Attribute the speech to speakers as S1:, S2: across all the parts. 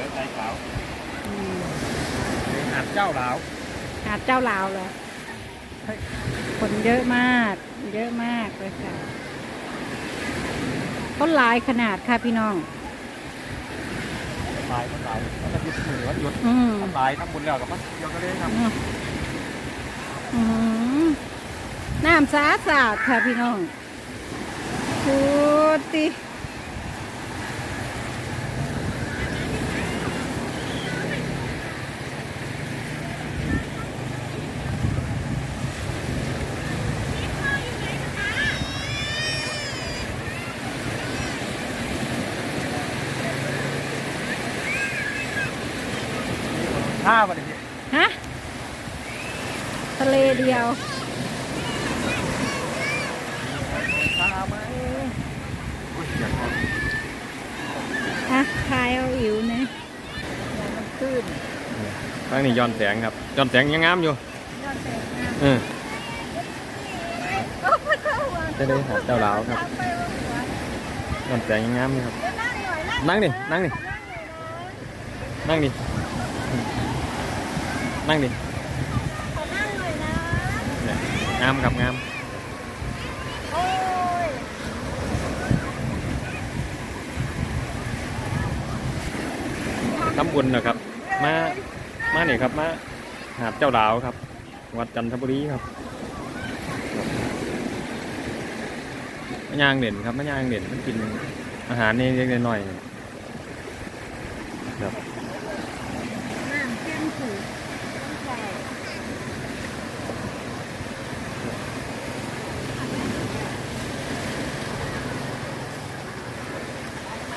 S1: ือไทขาวหาดเจ้าหลาว
S2: หาดเจ้าลาวเลยคนเยอะมาก เยอะมากเลยค่ะต้นหลายขนาดค่ะพี่น้อง
S1: ลายมันหลายมันจะหยุดหรือว่าหยุด
S2: มั
S1: นลายทั้งบุญแล้วกับมันเดียวก็ได้ครับ
S2: น้ำสะอาดๆค่ะพี่น้องดูติ
S1: ห้าวันนี้
S2: ฮะทะเลเดียว
S1: ห้าไหมอุ้ยอยากนอน
S2: ฮะคายเอาอิ๋วเนี่ยอย่ามันขึ้น
S3: ทางนี้ย้อนแสงครับย้อนแสงยังงามอยู่
S2: ยอดแตกงาม
S3: เออ
S2: โอ้พระเจ้าว่ะ
S3: จะได้หาดเจ้าลาวครับย้อนแสงยังงามอยู่ครับนั่งดินั่งดินั่งดิ นั่งดิ
S2: ขอนั่งหน่อยนะ
S3: เนี่ยงามครับงาม
S2: โอ้ย
S3: ทำบุญนะครับ มา มาเนี่ยครับ มาหาดเจ้าลาวครับ วัดจันทบุรีครับมะยางเด่นครับมะยางเด่นมันกินอาหารนี่เล็กๆน้อยๆครับ
S2: น้ำเข้มถูกต้อง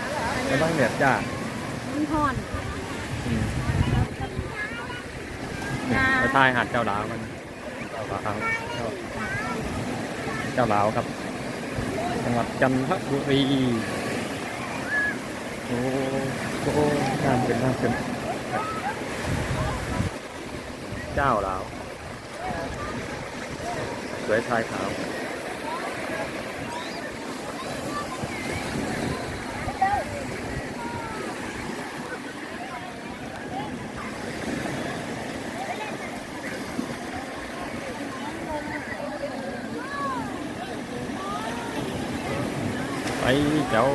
S2: ใส่
S3: ไม่ต้องเดือดจ้า
S2: มันห่อน
S3: อืมเนี่ยไปใต้หาดเจ้าลาวกันเจ้าลาวเจ้าเจ้าลาวครับ จังหวัดจันทบุรีโอ้โหน้ำเป็นน้ำเป็นเจ้าลาวสวยชายขาว เจ้า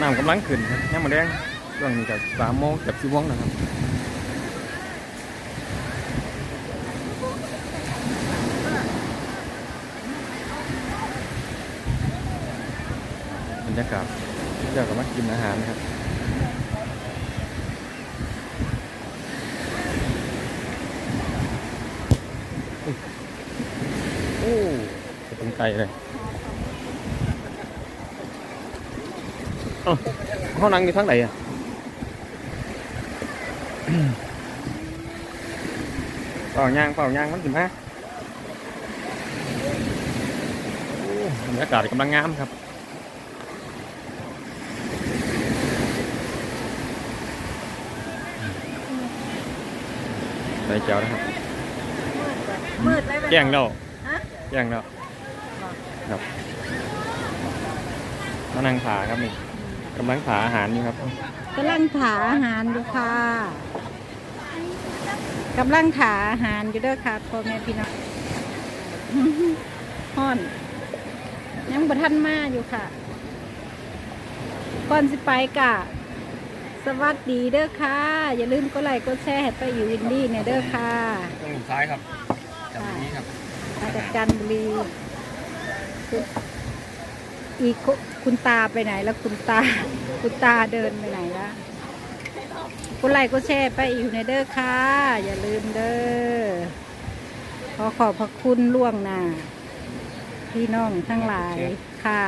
S3: น้ำกำลังขึ้นครับยังมาแดงช่วงนี้กับสามโมงกับสี่โมงนะครับบรรยากาศเกี่ยวกับมากินอาหารนะครับ อุ๊ยโอ้จะเป็นไก่เลยเอ้าห้องนั่งอยู่ทางไหนอะ เปล่าย่างเปล่าย่างมั นสิมาโอ้บรรยากาศกำลังงามครับใส่เจียวนะครับ
S2: มืดเลย
S3: แจ้งแล้ว
S2: ฮะ
S3: แจ้งแล้ว ครับมานั่งผาครับนี่กำลังผาอาหารอยู่ครับ
S2: กำลังถาอาหารอยู่ค่ะกำลังถาอาหารอยู่เด้อค่ะพ่อแม่พี่น้องห่อน ยังบ่ทันมาอยู่ค่ะ ก่อนสิไปกะ สวัสดีเด้อค่ะ อย่าลืมกดไลค์กดแชร์ให้ไปอยู่วินดี้เนี่ยเด้อค่ะ
S1: ตรงหลุมซ้ายครับจำนี้ครับ
S2: มาจากจันทบุรีคุณ อีกคุณตาไปไหนแล้วคุณตา คุณตาเดินไปไหนละคุณไลก็แช่ไปอยู่ในเด้อค่ะ อย่าลืมเด้อขอขอบพระคุณล่วงหน้าพี่น้องทั้งหลายค่ะ